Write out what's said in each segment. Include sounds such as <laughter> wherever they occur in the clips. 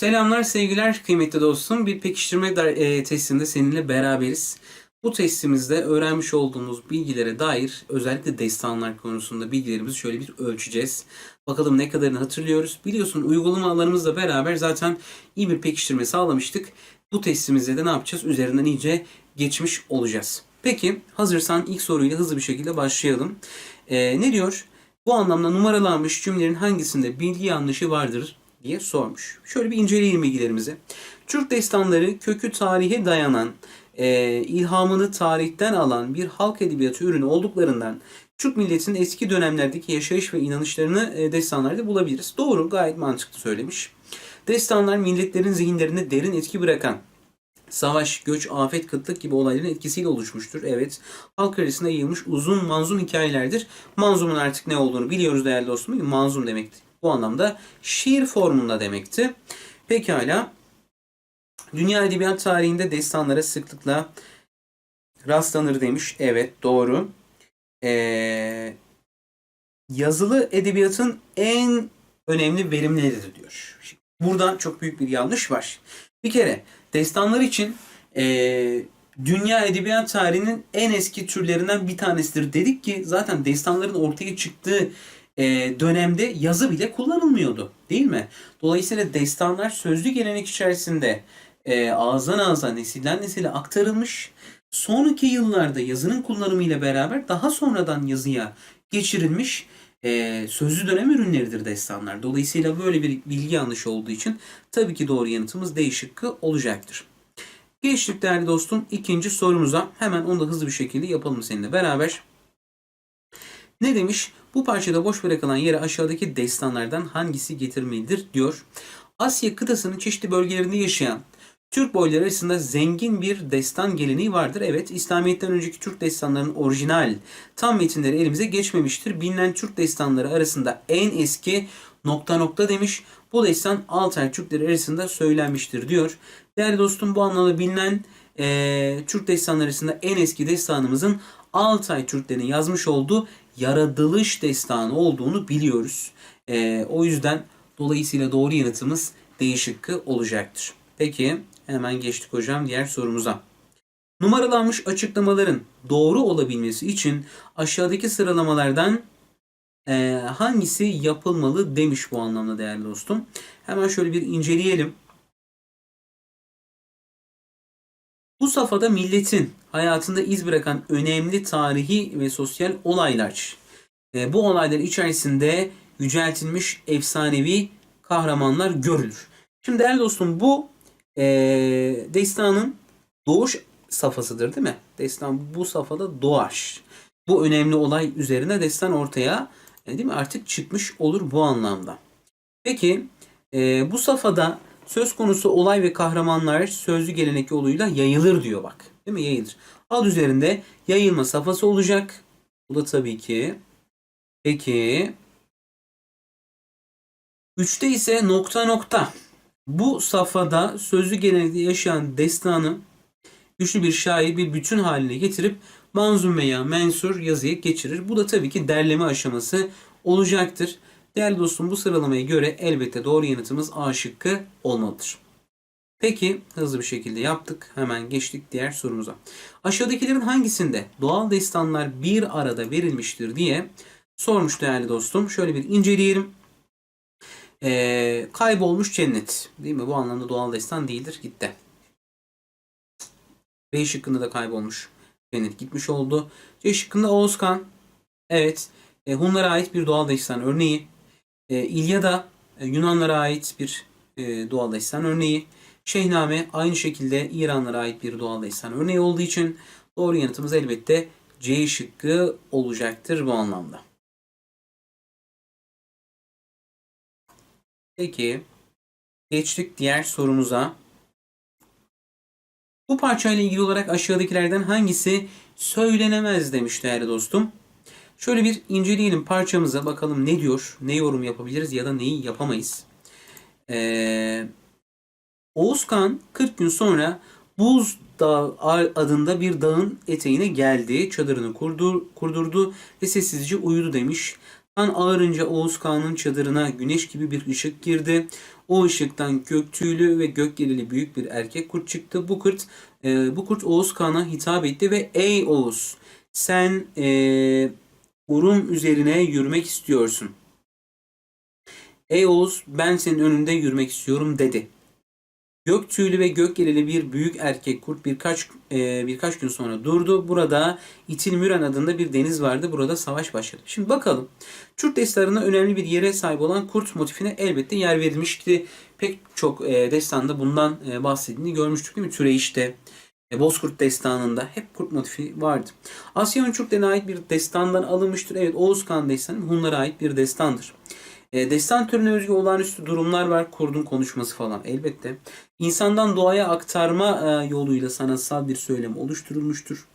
Selamlar sevgiler kıymetli dostum. Bir pekiştirme e, testinde seninle beraberiz. Bu testimizde öğrenmiş olduğumuz bilgilere dair özellikle destanlar konusunda bilgilerimizi şöyle bir ölçeceğiz. Bakalım ne kadarını hatırlıyoruz. Biliyorsun uygulamalarımızla beraber zaten iyi bir pekiştirme sağlamıştık. Bu testimizde de ne yapacağız? Üzerinden iyice geçmiş olacağız. Peki hazırsan ilk soruyla hızlı bir şekilde başlayalım. Ee, ne diyor? Bu anlamda numaralanmış cümlelerin hangisinde bilgi yanlışı vardır diye sormuş. Şöyle bir inceleyelim bilgilerimizi. Türk destanları kökü tarihe dayanan, e, ilhamını tarihten alan bir halk edebiyatı ürünü olduklarından Türk milletinin eski dönemlerdeki yaşayış ve inanışlarını e, destanlarda bulabiliriz. Doğru, gayet mantıklı söylemiş. Destanlar milletlerin zihinlerinde derin etki bırakan, savaş, göç, afet, kıtlık gibi olayların etkisiyle oluşmuştur. Evet, halk arasında yayılmış uzun manzum hikayelerdir. Manzumun artık ne olduğunu biliyoruz değerli dostum. Manzum demekti. Bu anlamda şiir formunda demekti. Pekala. Dünya edebiyat tarihinde destanlara sıklıkla rastlanır demiş. Evet doğru. Ee, yazılı edebiyatın en önemli verimleridir diyor. Şimdi burada çok büyük bir yanlış var. Bir kere destanlar için ee, dünya edebiyat tarihinin en eski türlerinden bir tanesidir dedik ki zaten destanların ortaya çıktığı e, dönemde yazı bile kullanılmıyordu değil mi? Dolayısıyla destanlar sözlü gelenek içerisinde e, ağızdan ağza nesilden nesile aktarılmış. Sonraki yıllarda yazının kullanımıyla beraber daha sonradan yazıya geçirilmiş e, sözlü dönem ürünleridir destanlar. Dolayısıyla böyle bir bilgi yanlışı olduğu için tabii ki doğru yanıtımız D olacaktır. Geçtik değerli dostum ikinci sorumuza. Hemen onu da hızlı bir şekilde yapalım seninle beraber. Ne demiş? Bu parçada boş bırakılan yere aşağıdaki destanlardan hangisi getirmelidir diyor. Asya kıtasının çeşitli bölgelerinde yaşayan Türk boyları arasında zengin bir destan geleneği vardır. Evet, İslamiyet'ten önceki Türk destanlarının orijinal tam metinleri elimize geçmemiştir. Bilinen Türk destanları arasında en eski nokta nokta demiş. Bu destan Altay Türkleri arasında söylenmiştir diyor. Değerli dostum bu anlamda bilinen eee, Türk destanları arasında en eski destanımızın Altay Türklerinin yazmış olduğu yaratılış destanı olduğunu biliyoruz. Eee, o yüzden dolayısıyla doğru yanıtımız D olacaktır. Peki hemen geçtik hocam diğer sorumuza. Numaralanmış açıklamaların doğru olabilmesi için aşağıdaki sıralamalardan eee, hangisi yapılmalı demiş bu anlamda değerli dostum. Hemen şöyle bir inceleyelim. Bu safhada milletin hayatında iz bırakan önemli tarihi ve sosyal olaylar. E, bu olaylar içerisinde yüceltilmiş efsanevi kahramanlar görülür. Şimdi değerli dostum bu e, destanın doğuş safhasıdır değil mi? Destan bu safhada doğar. Bu önemli olay üzerine destan ortaya e, değil mi artık çıkmış olur bu anlamda. Peki e, bu safhada söz konusu olay ve kahramanlar sözlü gelenek yoluyla yayılır diyor bak. Değil mi? Yayılır. Ad üzerinde yayılma safhası olacak. Bu da tabii ki. Peki. Üçte ise nokta nokta. Bu safhada sözlü gelenekte yaşayan destanı güçlü bir şair bir bütün haline getirip manzum veya mensur yazıya geçirir. Bu da tabii ki derleme aşaması olacaktır. Değerli dostum bu sıralamaya göre elbette doğru yanıtımız A şıkkı olmalıdır. Peki hızlı bir şekilde yaptık. Hemen geçtik diğer sorumuza. Aşağıdakilerin hangisinde doğal destanlar bir arada verilmiştir diye sormuş değerli dostum. Şöyle bir inceleyelim. Ee, kaybolmuş cennet. Değil mi? Bu anlamda doğal destan değildir. Gitti. B şıkkında da kaybolmuş cennet gitmiş oldu. C şıkkında Oğuzkan. Evet. E, Hunlara ait bir doğal destan örneği. E, İlyada e, Yunanlara ait bir e, doğal destan örneği. Şehname aynı şekilde İranlara ait bir doğal destan örneği olduğu için doğru yanıtımız elbette C şıkkı olacaktır bu anlamda. Peki geçtik diğer sorumuza. Bu parçayla ilgili olarak aşağıdakilerden hangisi söylenemez demiş değerli dostum. Şöyle bir inceleyelim parçamıza bakalım ne diyor, ne yorum yapabiliriz ya da neyi yapamayız. Ee, Oğuzkan 40 gün sonra Buz Dağı adında bir dağın eteğine geldi. Çadırını kurdur, kurdurdu ve sessizce uyudu demiş. Kan ağırınca Oğuz Kağan'ın çadırına güneş gibi bir ışık girdi. O ışıktan gök tüylü ve gök gelili büyük bir erkek kurt çıktı. Bu kurt e, bu kurt Oğuz Kağan'a hitap etti ve ey Oğuz sen e, Urum üzerine yürümek istiyorsun. Ey Oğuz ben senin önünde yürümek istiyorum dedi. Gök tüylü ve gök gelili bir büyük erkek kurt birkaç e, birkaç gün sonra durdu. Burada İtilmüren adında bir deniz vardı. Burada savaş başladı. Şimdi bakalım. Türk destanında önemli bir yere sahip olan kurt motifine elbette yer verilmişti. Pek çok e, destanda bundan e, bahsedildiğini görmüştük değil mi? Türeyiş'te, Bozkurt destanında hep kurt motifi vardı. Asya Uçurtlarına ait bir destandan alınmıştır. Evet Oğuz Kağan destanı Hunlara ait bir destandır. E, destan türüne özgü olağanüstü durumlar var. Kurdun konuşması falan elbette. İnsandan doğaya aktarma e, yoluyla sanatsal bir söylem oluşturulmuştur.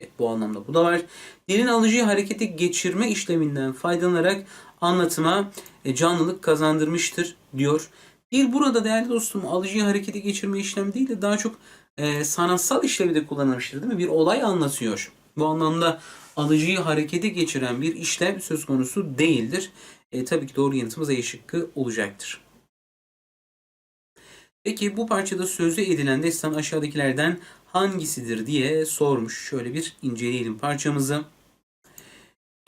Evet, bu anlamda bu da var. Dilin alıcıyı harekete geçirme işleminden faydalanarak anlatıma e, canlılık kazandırmıştır diyor. Dil burada değerli dostum alıcıyı harekete geçirme işlemi değil de daha çok e, sanatsal işlevi de kullanılmıştır değil mi? Bir olay anlatıyor. Bu anlamda alıcıyı harekete geçiren bir işlem söz konusu değildir. E, tabii ki doğru yanıtımız E şıkkı olacaktır. Peki bu parçada sözlü edilen destan aşağıdakilerden hangisidir diye sormuş. Şöyle bir inceleyelim parçamızı.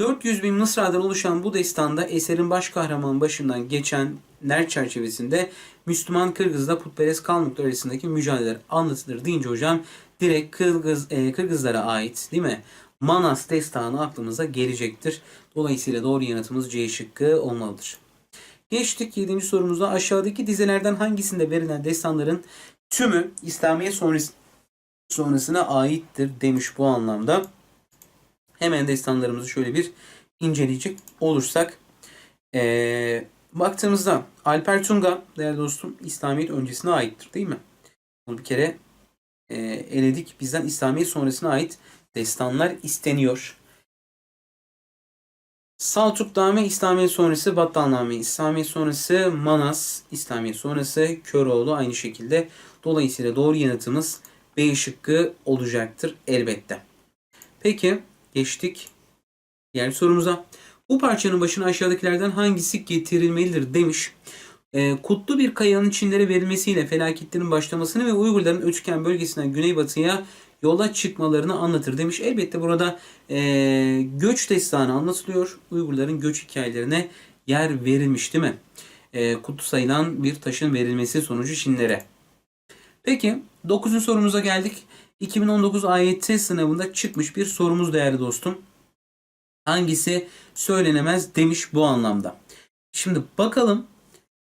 400 bin mısradan oluşan bu destanda eserin baş kahramanın başından geçenler çerçevesinde Müslüman Kırgız'la putperest Kalmuklar arasındaki mücadeleler anlatılır deyince hocam direkt Kırgız, e, Kırgızlara ait değil mi? Manas destanı aklımıza gelecektir. Dolayısıyla doğru yanıtımız C şıkkı olmalıdır. Geçtik 7. sorumuza. Aşağıdaki dizelerden hangisinde verilen destanların tümü İslamiyet sonrası, sonrasına aittir demiş bu anlamda. Hemen destanlarımızı şöyle bir inceleyecek olursak. Ee, baktığımızda Alper Tunga değerli dostum İslamiyet öncesine aittir değil mi? Bunu bir kere e, eledik. Bizden İslamiyet sonrasına ait destanlar isteniyor. Saltukname İslamiyet sonrası Battalname İslamiyet sonrası Manas İslamiyet sonrası Köroğlu aynı şekilde. Dolayısıyla doğru yanıtımız B şıkkı olacaktır elbette. Peki geçtik diğer sorumuza. Bu parçanın başına aşağıdakilerden hangisi getirilmelidir demiş. E, kutlu bir kayanın Çinlere verilmesiyle felaketlerin başlamasını ve Uygurların Ötüken bölgesinden güneybatıya yola çıkmalarını anlatır demiş. Elbette burada e, göç destanı anlatılıyor. Uygurların göç hikayelerine yer verilmiş değil mi? E, kutlu sayılan bir taşın verilmesi sonucu Çinlere. Peki 9. sorumuza geldik. 2019 AYT sınavında çıkmış bir sorumuz değerli dostum. Hangisi söylenemez demiş bu anlamda. Şimdi bakalım.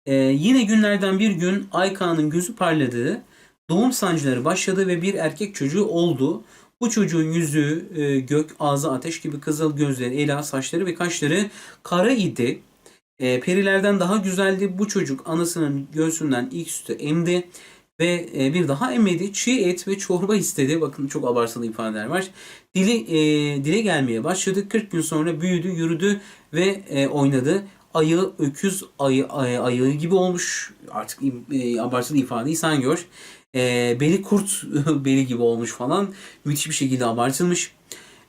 Ee, yine günlerden bir gün Ayka'nın gözü parladığı, doğum sancıları başladı ve bir erkek çocuğu oldu. Bu çocuğun yüzü, e, gök, ağzı ateş gibi kızıl gözleri, ela, saçları ve kaşları kara idi. E, perilerden daha güzeldi. Bu çocuk anasının göğsünden ilk sütü emdi ve e, bir daha emmedi. Çiğ et ve çorba istedi. Bakın çok abartılı ifadeler var. Dili e, dile gelmeye başladı. 40 gün sonra büyüdü, yürüdü ve e, oynadı. Ayı öküz ayı, ayı, ayı gibi olmuş. Artık e, abartılı ifadeyi sen gör. E, beli kurt <laughs> beli gibi olmuş falan. Müthiş bir şekilde abartılmış.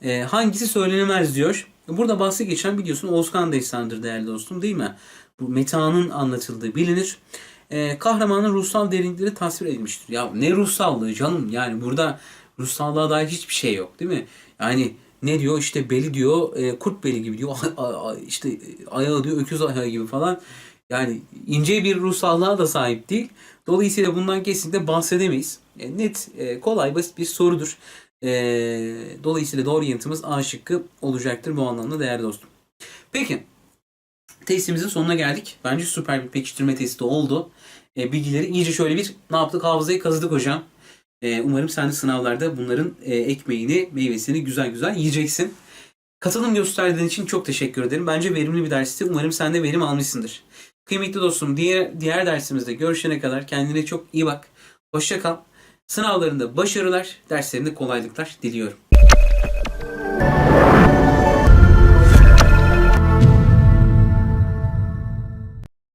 E, hangisi söylenemez diyor. Burada bahsi geçen biliyorsun Oğuzkan destanıdır değerli dostum değil mi? Bu metanın anlatıldığı bilinir e, kahramanın ruhsal derinlikleri tasvir edilmiştir. Ya ne ruhsallığı canım yani burada ruhsallığa dair hiçbir şey yok değil mi? Yani ne diyor işte beli diyor e, kurt beli gibi diyor <laughs> işte ayağı diyor öküz ayağı gibi falan. Yani ince bir ruhsallığa da sahip değil. Dolayısıyla bundan kesinlikle bahsedemeyiz. E, net, e, kolay, basit bir sorudur. E, dolayısıyla doğru yanıtımız A şıkkı olacaktır bu anlamda değerli dostum. Peki testimizin sonuna geldik. Bence süper bir pekiştirme testi oldu. E, bilgileri iyice şöyle bir ne yaptık hafızayı kazıdık hocam. E, umarım sen de sınavlarda bunların e, ekmeğini, meyvesini güzel güzel yiyeceksin. Katılım gösterdiğin için çok teşekkür ederim. Bence verimli bir dersti. Umarım sen de verim almışsındır. Kıymetli dostum diğer, diğer dersimizde görüşene kadar kendine çok iyi bak. Hoşça kal. Sınavlarında başarılar, derslerinde kolaylıklar diliyorum.